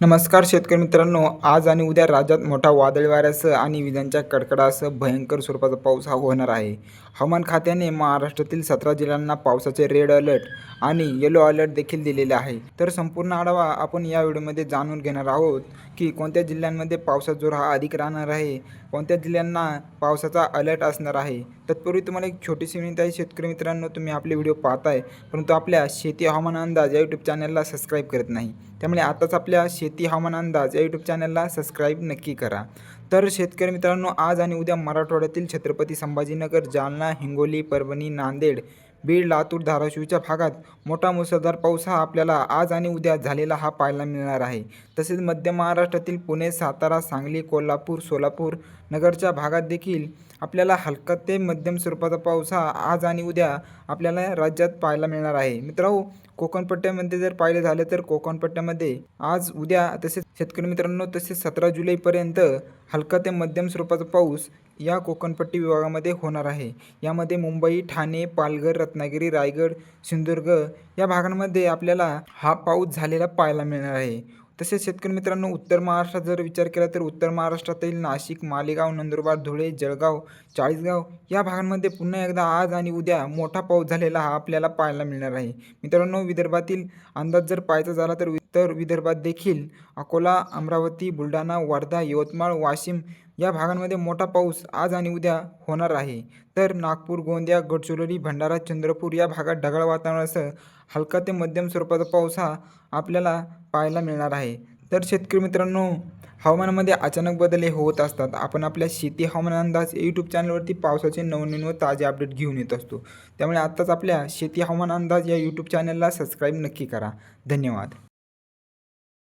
नमस्कार शेतकरी मित्रांनो आज आणि उद्या राज्यात मोठा वादळी वाऱ्यासह आणि विजांच्या कडकडासह भयंकर स्वरूपाचा पाऊस हा होणार आहे. हवामान खात्याने महाराष्ट्रातील सतरा जिल्ह्यांना पावसाचे रेड अलर्ट आणि येलो अलर्ट देखील दिलेले आहे. तर संपूर्ण आढावा आपण या व्हिडिओमध्ये जाणून घेणार आहोत की कोणत्या जिल्ह्यांमध्ये पावसाचा जोर हा अधिक राहणार आहे कोणत्या जिल्ह्यांना पावसाचा अलर्ट असणार आहे. तत्पूर्वी तुम्हाला एक छोटीशी विनंती आहे शेतकरी मित्रांनो तुम्ही आपले व्हिडिओ पाहताय परंतु आपल्या शेती हवामान अंदाज या यूट्यूब चॅनलला सबस्क्राईब करत नाही. त्यामुळे आताच आपल्या शेती हवामान अंदाज या यूट्यूब चॅनलला सबस्क्राईब नक्की करा. तर शेतकरी मित्रांनो आज आणि उद्या मराठवाड्यातील छत्रपती संभाजीनगर जालना हिंगोली परभणी नांदेड बीड लातूर धाराशिवच्या भागात मोठा मुसळधार पाऊस हा आपल्याला आज आणि उद्या झालेला हा पाहायला मिळणार आहे. तसेच मध्य महाराष्ट्रातील पुणे सातारा सांगली कोल्हापूर सोलापूर नगरच्या भागात देखील आपल्याला हलका ते मध्यम स्वरूपाचा पाऊस हा आज आणि उद्या आपल्याला राज्यात पाहायला मिळणार आहे. मित्रांनो कोकणपट्ट्यामध्ये जर पाहिलं झालं तर कोकणपट्ट्यामध्ये आज उद्या तसेच शेतकरी मित्रांनो तसेच सतरा जुलैपर्यंत हलका ते मध्यम स्वरूपाचा पाऊस या कोकणपट्टी विभागामध्ये होणार आहे. यामध्ये मुंबई ठाणे पालघर रत्नागिरी रायगड सिंधुदुर्ग या भागांमध्ये आपल्याला हा पाऊस झालेला पाहायला मिळणार आहे. तसेच शेतकरी मित्रांनो उत्तर महाराष्ट्रात जर विचार केला तर उत्तर महाराष्ट्रातील नाशिक मालेगाव नंदुरबार धुळे जळगाव चाळीसगाव या भागांमध्ये पुन्हा एकदा आज आणि उद्या मोठा पाऊस झालेला हा आपल्याला पाहायला मिळणार आहे. मित्रांनो विदर्भातील अंदाज जर पाहायचा झाला तर उत्तर विदर्भात देखील अकोला अमरावती बुलढाणा वर्धा यवतमाळ वाशिम या भागांमध्ये मोठा पाऊस आज आणि उद्या होणार आहे. तर नागपूर गोंदिया गडचिरोली भंडारा चंद्रपूर या भागात ढगाळ वातावरणासह हलका ते मध्यम स्वरूपाचा पाऊस हा आपल्याला पाहायला मिळणार आहे. तर शेतकरी मित्रांनो हवामानामध्ये अचानक बदल हे होत असतात. आपण आपल्या शेती हवामान अंदाज यूट्यूब चॅनलवरती पावसाचे नवनवीन व ताजे अपडेट घेऊन येत असतो. त्यामुळे आत्ताच आपल्या शेती हवामान अंदाज या यूट्यूब चॅनलला सबस्क्राईब नक्की करा. धन्यवाद.